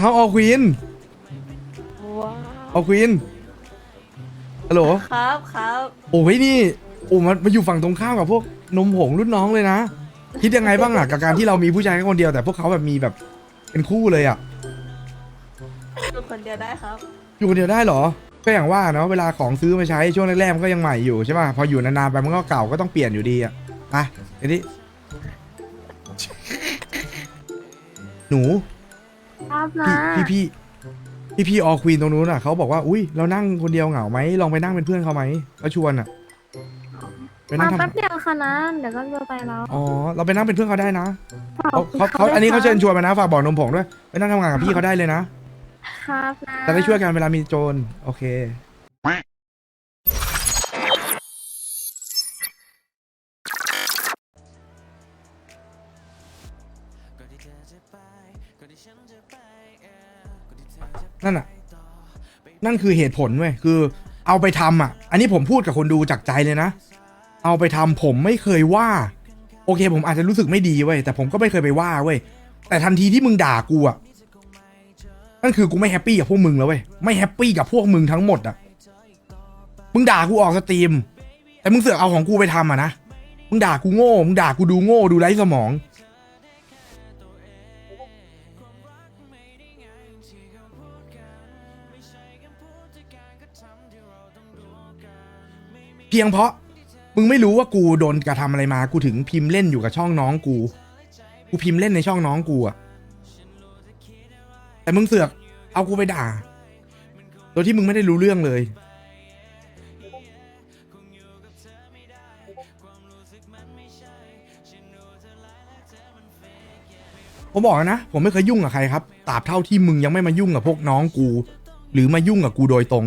เขาออควีนว้าออควีนฮัลโหลวครับครับโอ้ยนี่โอ้มันมาอยู่ฝั่งตรงข้ามกับพวกนมผงรุ่นน้องเลยนะ คิดยังไงบ้างอะกับการที่เรามีผู้ชายแค่คนเดียวแต่พวกเขาแบบมีแบบเป็นคู่เลยอะอยู่คนเดียวได้ครับ อยู่คนเดียวได้เหรอ ก็อย่างว่าเนาะเวลาของซื้อมาใช้ช่วงแรกๆมันก็ยังใหม่อยู่ใช่ป่ะพออยู่นานๆไปมันก็เก่าก็ต้องเปลี่ยนอยู่ดีอะอะไอ้นี่หนู ครับพี่นะพี่พี่พี่พี่ออควีนตรงนู้นอะเขาบอกว่าอุ้ยเรานั่งคนเดียวเหงาไหมลองไปนั่งเป็นเพื่อนเขาไหมเขาชวนอะไปนั่มางทำแป๊บเดียวค่ะนะเดี๋ยวก็จะไปแล้วอ๋อเราไปนั่งเป็นเพื่อนเขาได้นะขอบเขาคุณเขาเขาด้วยอันนี้เขาครับเชิญชวนมานะฝากบอกนมผงด้วยไปนั่งทำงานกับพี่เขาได้เลยนะ ครับนะจะได้ช่วยกันเวลามีโจรโอเค นั่นอะ นั่นคือเหตุผลเว้ยคือ เอาไปทำอะ อันนี้ผมพูดกับคนดูจากใจเลยนะ เอาไปทำผมไม่เคยว่า โอเค ผมอาจจะรู้สึกไม่ดีเว้ยแต่ผมก็ไม่เคยไปว่าเว้ยแต่ทันทีที่มึงด่ากูอะนั่นคือกูไม่แฮปปี้กับพวกมึงแล้วเว้ยไม่แฮปปี้กับพวกมึงทั้งหมดอะมึงด่ากูออกสตรีม แต่มึงเสือกเอาของกูไปทำอะนะมึงด่ากูโง่มึงด่ากูดูโง่ดูไร้สมอง เพียงเพราะมึงไม่รู้ว่ากูโดนกระทำอะไรมา กูถึงพิมพ์เล่นอยู่กับช่องน้องกู กูพิมพ์เล่นในช่องน้องกูอะแต่มึงเสือก เอากูไปด่า โดยที่มึงไม่ได้รู้เรื่องเลย ผมบอกนะ ผมไม่เคยยุ่งกับใครครับตราบเท่าที่มึงยังไม่มายุ่งกับพวกน้องกู หรือมายุ่งกับกูโดยตรง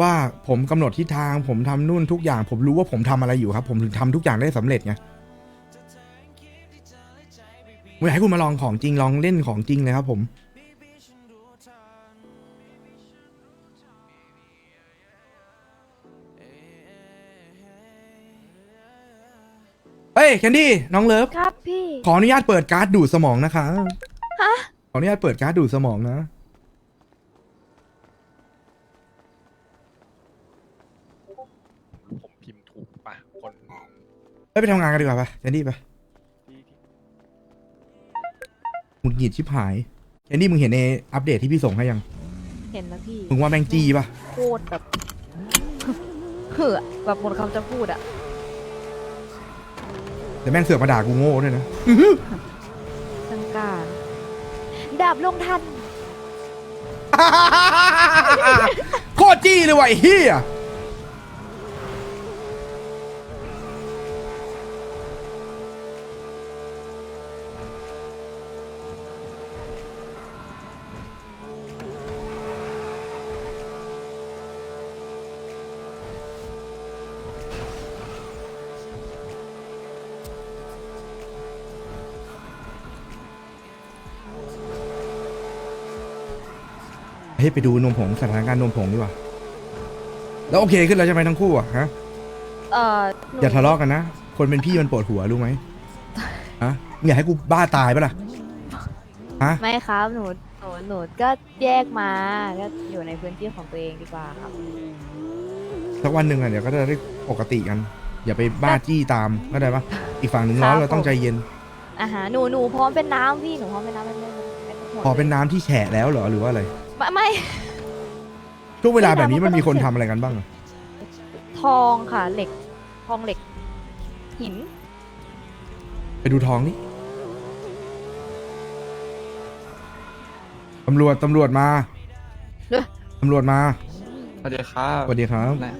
ว่าผมกำหนดทิศทาง ผมทำนู่นทุกอย่าง ผมรู้ว่าผมทำอะไรอยู่ครับ ผมถึงทำทุกอย่างได้สำเร็จไงผมอยากให้คุณมาลองของจริงลองเล่นของจริงเลยครับผมเฮ้ยแคนดี้น้องเลิฟครับพี่ ขออนุญาตเปิดการ์ดดูดสมองนะคะฮะขออนุญาตเปิดการ์ดดูดสมองนะ ผมพิมพ์ถูกปะคน ไปไปทำงานกันดีกว่าปะแคนดี้ไปที่ที่มึงหงิดชิบหายแคนดี้มึงเห็นในอัปเดตที่พี่ส่งให้ยัง เห็นนะพี่มึงว่าแมงจี้ปะโคตรแบบ เหือะแบบหมดคำจะพูดอะแต่แม่งเสือกมาด่ากูโง่ด้วยนะทังการดาบลงทัน โคตรจี้เลยว่ะไอ้เฮีย ฮ้ยไปดูนมผงสถานการณ์นมผงดีกว่า แล้วโอเคขึ้นแล้วใช่ไหมทั้งคู่อะฮะเอ่อหนูอย่าทะเลาะกันนะ คนเป็นพี่มันปวดหัวรู้ไหมฮะมึงอยากให้กูบ้าตายปะล่ะฮะ ไม่ครับหนูหนูหนูก็แยกมาก็อยู่ในพื้นที่ของตัวเองดีกว่าครับ สักวันหนึ่งอะเดี๋ยวก็จะได้ปกติกัน อย่าไปบ้าจี้ตามเข้าใจปะอีกฝั่งหนึ่งร้อนครับ เราต้องผมใจเย็น อ่าฮะหนูหนูพร้อมเป็นน้ำพี่หนูพร้อมเป็นน้ำไม่ไม่ไม่ไม่พอเป็นน้ำที่แฉะแล้วเหรอหรือว่าอะไรไม่ไม่ ช่วงเวลาแบบนี้ไม่มันน้ำมันก็มีคนต้องทำแฉะอะไรกันบ้างอะทองค่ะเหล็ก ทองเหล็ก หิน ไปดูทองนี่ตำรวจตำรวจมาเอ้ยตำรวจมาสวัสดีครับสวัสดีครับนะ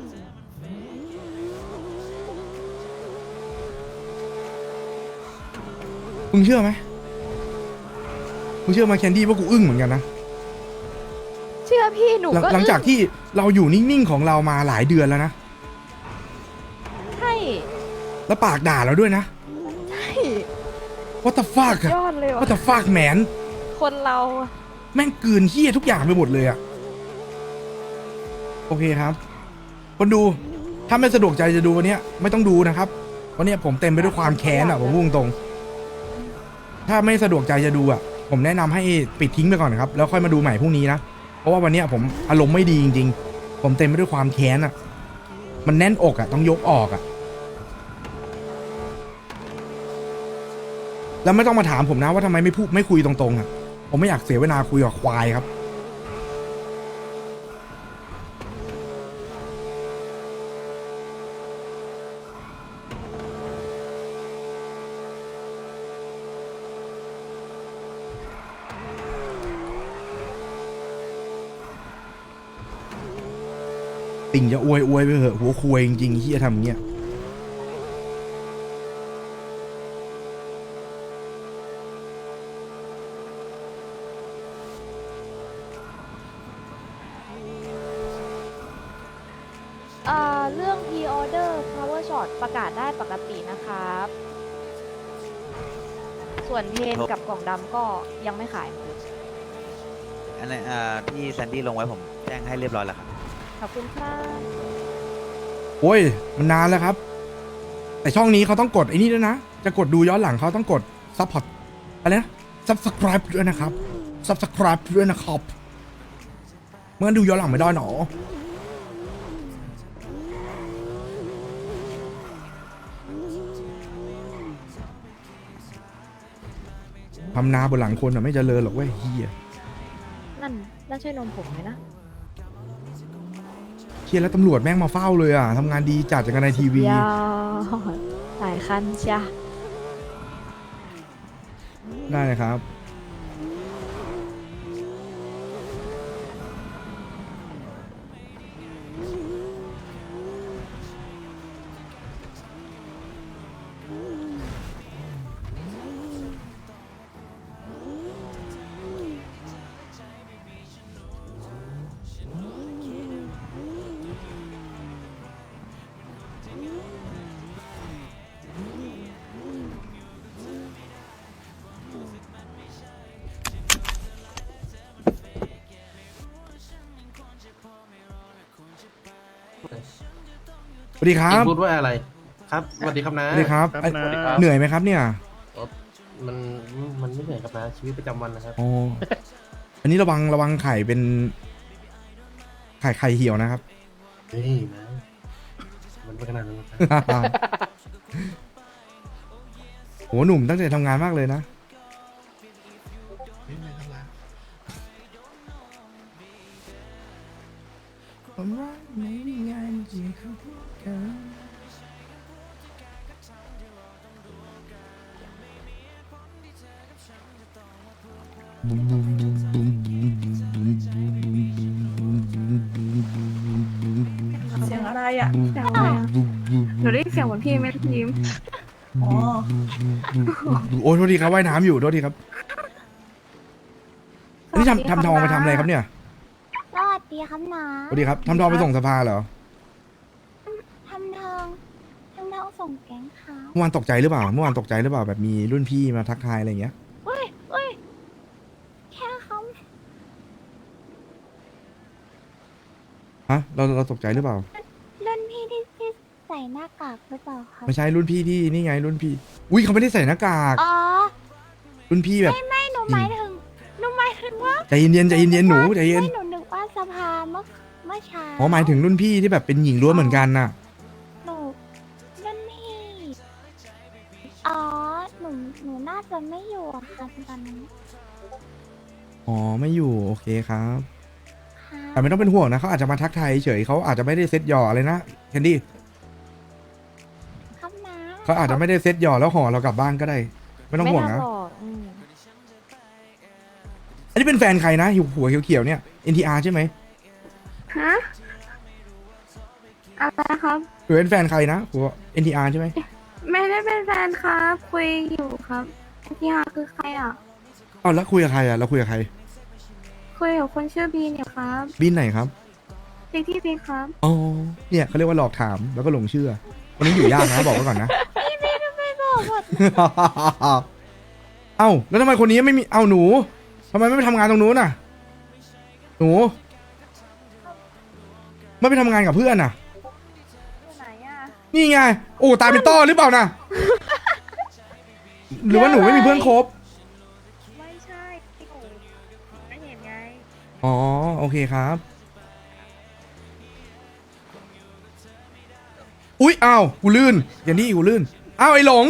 มึงเชื่อไหมมึงเชื่อมาแคนดี้ว่ากูอึ้งเหมือนกันนะเชื่อ พี่หนูหลังก็หลังจากที่เราอยู่นิ่งๆของเรามาหลายเดือนแล้วนะ ใช่แล้วปากด่าเราด้วยนะ ใช่ What the fuck อะ ยอดเลย What ว่ะ the fuck แมนคนเรา แม่งกลืนเฮี้ยทุกอย่างไปหมดเลยอะโอเคครับ คนดูถ้าไม่สะดวกใจจะดูวันเนี้ยไม่ต้องดูนะครับวันเนี้ยผมเต็มไปด้วยความแค้นอะผมพูดตรงๆถ้าไม่สะดวกใจจะดูอะผมแนะนำให้ปิดทิ้งไปก่อนครับ แล้วค่อยมาดูใหม่พรุ่งนี้นะ เพราะว่าวันนี้ผมอารมณ์ไม่ดีจริง ๆ ผมเต็มไปด้วยความแค้นอะมันแน่นอกอะต้องยกออกอะแล้วไม่ต้องมาถามผมนะว่าทำไมไม่พูดไม่คุยตรงๆอะผมไม่อยากเสียเวลาคุยกับควายครับ ติ่งจะอวยอวยไปเหอะหัวควยจริงๆที่จะทำอย่างเงี้ยเอ่อเรื่อง pre order power shot ประกาศได้ปกตินะครับ ส่วนเพนกับกล่องดำก็ยังไม่ขาย อันนั้นอ่าที่แซนดี้ลงไว้ผมแจ้งให้เรียบร้อยแล้วครับ ขอบคุณครับโอ้ย มันนานแล้วครับ แต่ช่องนี้เขาต้องกดไอ้นี่ด้วยนะ จะกดดูย้อนหลังเขาต้องกด support อะไรนะ subscribe ด้วยนะครับ subscribe ด้วยนะครับ เมื่อดูย้อนหลังไม่ได้หนอ ทำนาบนหลังคนอะไม่เจริญหรอกเว้ยเฮียนั่นนั่นใช่นมผมไหมนะเฮียแล้วตำรวจแม่งมาเฝ้าเลยอะทำงานดีจัดจากในทีวี ยอดหลายคันจ้ะได้เลยครับ วัสดีครับพูดว่าอะไร ครับสวัสดีครับนะสวัสดีครับครับเอ้ยสวัสดีครับเหนื่อยไหมครับเนี่ย มันมันไม่เหนื่อยครับนะชีวิตประจำวันนะครับอ๋ออันนี้ระวังระวังไข่เป็น ไข่ไข่เหี่ยวนะครับเฮ้ยนะ มันไม่ขนาดนั้นนะครับโหหนุ่มตั้งใจทำงานมากเลยนะ อ๋อ โอ้ยโทษทีครับว่ายน้ำอยู่โทษทีครับอันนี่สวัสดีทำทำทองไปทำอะไรครับเนี่ยสวัสดีครับนาสวัสดีครับทำทองไปส่งสภาเหรอทำทองทำทองส่งแก๊งค่ะเมื่อวานตกใจหรือเปล่าเมื่อวานตกใจหรือเปล่าแบบมีรุ่นพี่มาทักทายอะไรอย่างเงี้ยเฮ้ยเฮ้ยแค่เขาฮะเราเราตกใจหรือเปล่ารุ่นพี่ที่ที่ใส่หน้ากากหรือเปล่าคะไม่ใช่รุ่นพี่ที่นี่ไงรุ่นพี่ อุ้ยเขาไม่ได้ใส่หน้ากาก อ๋อรุ่นพี่แบบไม่หนูหมายถึงหนูหมายถึงว่าใจเย็นๆใจเย็นๆหนูใจเย็นไม่หนูนึกว่าสภาเมื่อเมื่อเช้าอ๋อหมายถึงรุ่นพี่ที่แบบเป็นหญิงล้วนเหมือนกันน่ะ หนูรุ่นพี่อ๋อหนูหนูน่าจะไม่อยู่อะค่ะตอนนั้นอ๋อไม่อยู่โอเคครับ ค่ะแต่ไม่ต้องเป็นห่วงนะเขาอาจจะมาทักทายเฉยเขาอาจจะไม่ได้เซ็ตหย่ออะไรนะแคนดี้ครับนา เขาอาจจะไม่ได้เซ็ตหย่อแล้วห่อเรากลับบ้านก็ได้ ไม่ต้องห่วงไม่นะน่าบอกอืมอันนี้เป็นแฟนใครนะหัวหัวเขียวๆเนี่ย NTR ใช่ไหมฮะอะไรครับ หรือเป็นแฟนใครนะหัว NTR ใช่ไหมไม่ได้เป็นแฟนครับ คุยอยู่ครับที่ฮาคือใครอะเอาแล้วคุยกับใครอะเราคุยกับใครคุยกับคนชื่อบีนเนี่ยครับบินไหนครับเด็กที่บีนครับ อ๋อเนี่ยเขาเรียกว่าหลอกถามแล้วก็หลงเชื่อคนนี้อยู่ยากนะ บอกไว้ก่อนนะ เอ้าแล้วทำไมคนนี้ไม่มีเอ้าหนูทำไมไม่ไปทำงานตรงนู้นน่ะ หนูไม่ไปทำงานกับเพื่อนน่ะไหนอะนี่ไง โอ้ตายเป็นต้อหรือเปล่านะหรือว่าหนูไม่มีเพื่อนคบ ไม่ใช่ที่หนูไม่เห็นไงอ๋อโอเคครับ อุ๊ยอ้าวกูลื่น อย่างนี้กูลื่น อ้าวไอ้หลง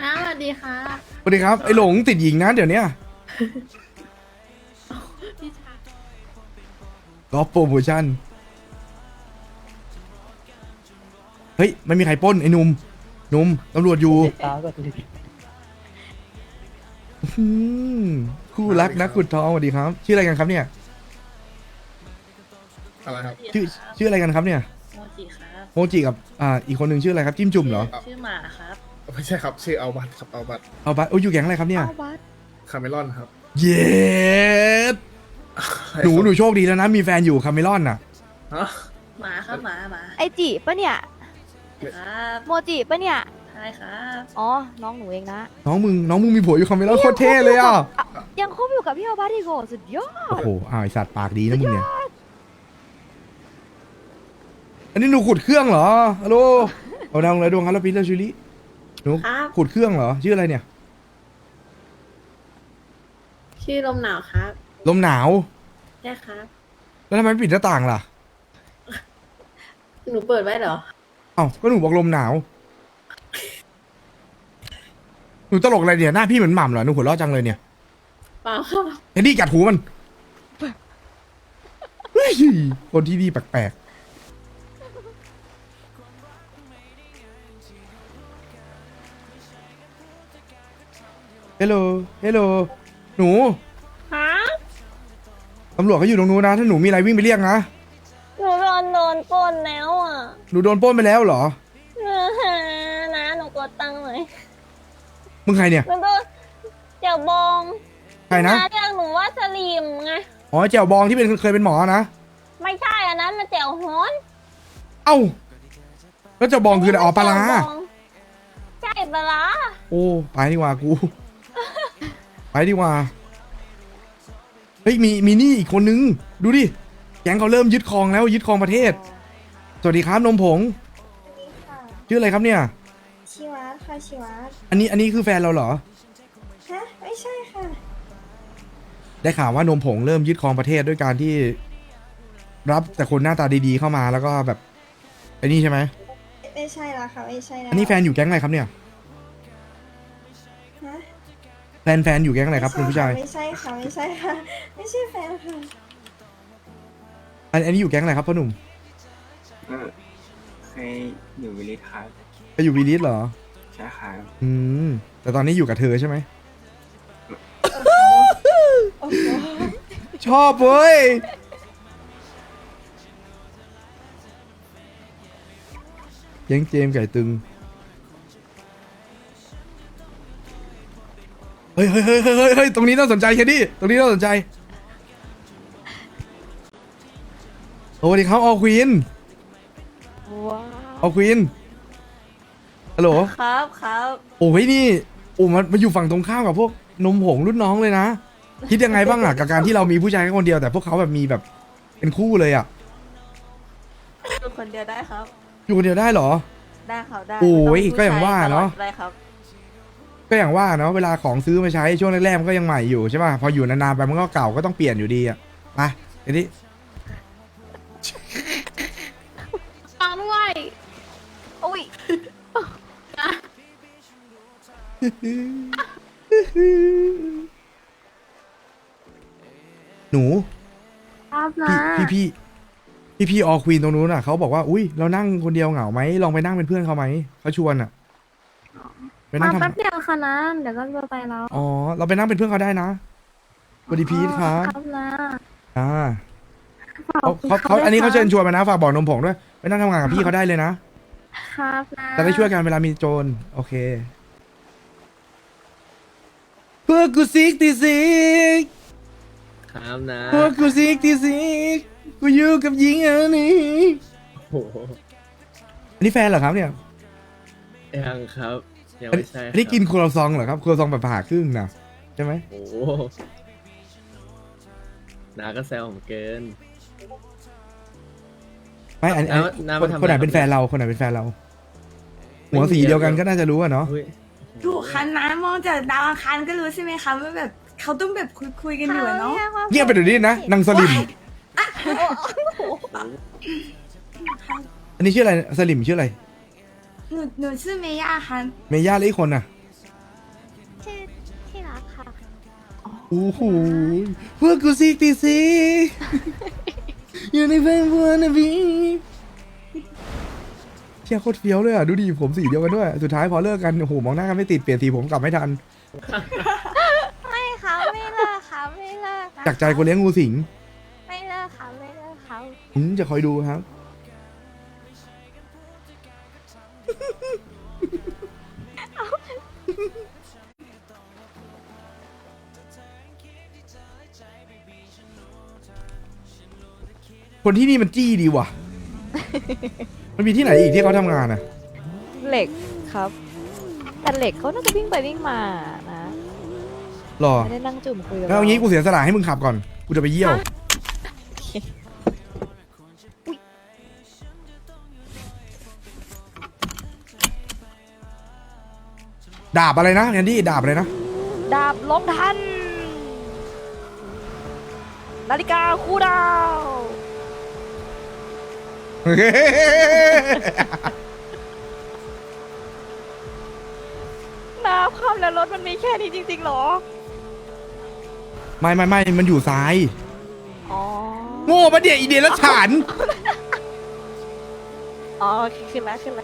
น้าสวัสดีค่ะสวัสดีครับไอ้หลงติดหญิงนะเดี๋ยวเนี้ยก็โปรโมชั่นเฮ้ยไม่มีใครปล้นไอ้หนุ่มหนุ่มตำรวจอยู่อืมคู่รักนักขุดทองสวัสดีครับ ชื่ออะไรกันครับเนี่ย อะไรครับ ชื่อชื่ออะไรกันครับเนี่ย โมจิครับ โมจิกับอ่าอีกคนหนึ่งชื่ออะไรครับจิ้มจุ่มเหรอชื่อหมาครับไม่ใช่ครับ ชื่อเอาบัตครับเอาบัตเอาบัตโอ้ยอยู่แก๊งอะไรครับเนี่ย เอาบัสคาเมลอนครับเย็ดหนูหนูโชคดีแล้วนะ มีแฟนอยู่คาเมลอนน่ะ ฮะหมาครับหมาหมาไอจิปะเนี่ย ครับโมจิปะเนี่ย ใช่ครับอ๋อ น้องหนูเองนะ น้องมึงน้องมึงมีผัวอยู่คาเมลอนโคตรเท่เลยอะ ยังคบอยู่กับพี่เอาบัสอีกโหสุดยอด โอ้โหอ้าวไอสัตว์ปากดีนะมึงเนี่ย อันนี้หนูขุดเครื่องเหรอฮัลโหลเอาดังเลยดวงครับแล้วปีแล้วชูริหนูครับ ขุดเครื่องเหรอชื่ออะไรเนี่ย ชื่อลมหนาวครับลมหนาวใช่ครับ แล้วทำไมไม่ปิดหน้าต่างล่ะหนูเปิดไว้เหรอ เอ้าก็หนูบอกลมหนาวหนูตลกอะไรเนี่ยหน้าพี่เหมือนหม่ำเหรอหนูหัวเราะจังเลยเนี่ยเปล่าครับเอ็ดดี้กัดหูมันเฮ้ยคนที่ดีแปลกๆ เฮลโลเฮลโลหนูฮะตำรวจเขาอยู่ตรงนู้นนะ ถ้าหนูมีอะไรวิ่งไปเรียกนะ หนูโดนโดนปล้นแล้วอะหนูโดนปล้นไปแล้วเหรอนะหนูกดตังค์หน่อยมึงใครเนี่ยหนูโดนเจียวบองใครนะาเรียกหนูว่าสลีมไง อ๋อแจวบองที่เป็นเคยเป็นหมอนะ ไม่ใช่อันนั้นมันเจียวฮ้อนเอ้า แล้วแจวบองคืออะไรอ๋อปลาร้าเจียวบองใช่ปลาร้า โอ้ ไปดีกว่ากู ไปดีกว่า เฮ้ยมีมีนี่อีกคนนึง ดูดิ แก๊งเขาเริ่มยึดครองแล้วยึดครองประเทศ สวัสดีครับนมผงชื่ออะไรครับเนี่ย ชิวัตค่ะชิวัตอันนี้อันนี้คือแฟนเราเหรอ ฮะไม่ใช่ค่ะ ได้ข่าวว่านมผงเริ่มยึดครองประเทศด้วยการที่ รับแต่คนหน้าตาดีๆเข้ามาแล้วก็แบบไอ้นี่ใช่ไหมไม่ใช่แล้วค่ะไม่ใช่แล้วอันนี้แฟนอยู่แก๊งอะไรครับเนี่ย แฟนแฟนอยู่แก๊งอะไรครับคุณผู้ชายไม่ใช่ค่ะไม่ใช่ค่ะไม่ใช่แฟนค่ะอันอันนี้อยู่แก๊งอะไรครับพ่อหนุ่มเคยอยู่วิลิทครับไปอยู่วีลิสเหรอ ใช่ครับอืม แต่ตอนนี้อยู่กับเธอใช่ไหมชอบเว้ยเยังเจมส์ไก่ตึง เฮ้ยเฮ้ยเฮ้ยเฮ้ยเฮ้ยเฮ้ยตรงนี้น่าสนใจแค่นี้ตรงนี้น่าสนใจสวัสดีครับออควีนว้าวออควีนฮัลโหลครับครับโอ้ยนี่โอ้มันมาอยู่ฝั่งตรงข้ามกับพวกนมผงรุ่นน้องเลยนะ คิดยังไงบ้างอะกับการที่เรามีผู้ชายแค่คนเดียวแต่พวกเขาแบบมีแบบเป็นคู่เลยอะอยู่คนเดียวได้ครับ อยู่คนเดียวได้เหรอ ได้ครับได้โอ้ยไม่ต้ก็อย่างว่าเนอะผู้ชยตลอดได้ครับ ก็อย่างว่าเนาะเวลาของซื้อมาใช้ช่วงแรกๆมันก็ยังใหม่อยู่ใช่ป่ะพออยู่นานๆไปมันก็เก่าก็ต้องเปลี่ยนอยู่ดีอะไปเดี๋ยวนี้ฟังด้วยอุ้ยหนู ครับพี่นะพี่พี่พี่พี่ออควีนตรงนู้นอะเขาบอกว่าอุ้ยเรานั่งคนเดียวเหงาไหมลองไปนั่งเป็นเพื่อนเขาไหมเขาชวนอะ ไปนั่มางทำแป๊บเดียวค่ะนะเดี๋ยวก็จะไปแล้วอ๋อ เราไปนั่งเป็นเพื่อนเขาได้นะสวัสดีพีทครับครับนะอ่าขอบเขาคุณเขาครับเขาอันนี้เขาเชิญครับชวนมานะฝากบอกนมผงด้วยไปนั่งทำงานกับพี่เขาได้เลยนะ ครับนะจะได้ช่วยกันเวลามีโจร โอเค เพื่อกูซิกตีซิกครับนะเพื่อกูซิกตีซิกกูอยู่กับหญิงอันนี้โอ้โหอันนี้แฟนเหรอครับเนี่ยยังครับ ยังอันไม่นี้ใช่อันนี้กินครัวซองเหรอครับครัวซองแบบผ่าครึ่งนะใช่ไหมโอ้โหนาก็แซวผมเกิน ไม่อันอันน้าน้าคนมาทำอะไรคนไหนครับเป็นแฟนเราคนไหนเป็นแฟนเรา หัวสีเดียวกันก็น่าจะรู้อะเนาะอุ๊ยถูกคันนะมองจากดาวอังคารก็รู้ใช่ไหมคะว่าแบบเขาต้องแบบคุยคุยๆกันอยู่อะเนาะเงียบไปเดี๋ยวนี้นะนางสลิม อันนี้ชื่ออะไรสลิมชื่ออะไร หนูหนูชื่อเมย่าค่ะเมย่าแล้วอีกคนน่ะชื่อที่รักค่ะโอ้โหเพื่อกูซิกตีซิกอยู่ในแฟนบัวนะพี่เชี่ยโคตรเฟี้ยวเลยอะ ดูดิผมสีเดียวกันด้วย สุดท้ายพอเลิกกันโอ้โหมองหน้ากันไม่ติดเปลี่ยนสีผมกลับไม่ทัน ไม่ค่ะไม่เลิกค่ะไม่เลิกนะจากใจคนเลี้ยงงูสิงไม่เลิกค่ะไม่เลิกค่ะ อืมจะคอยดูครับ คนที่นี่มันจี้ดีว่ะ มันมีที่ไหนอีกที่เขาทำงานอะ เหล็กครับ แต่เหล็กเขาน่าจะวิ่งไปวิ่งมานะหรอไม่ได้นั่งจุ่มคุยกับแล้วเอางี้กูเสียสละให้มึงขับก่อน กูจะไปเยี่ยว ดาบอะไรนะแอนดี้ดาบอะไรนะ ดาบลงทัน นาฬิกาคู่ดาว น้ำข้ามแล้วรถมันมีแค่นี้จริงๆเหรอ ไม่ไม่ไม่มันอยู่ซ้าย อ๋อ โง่ปะเดี๋ยอีเดียแล้วฉานอ๋อ ขึ้นแล้วขึ้นแล้ว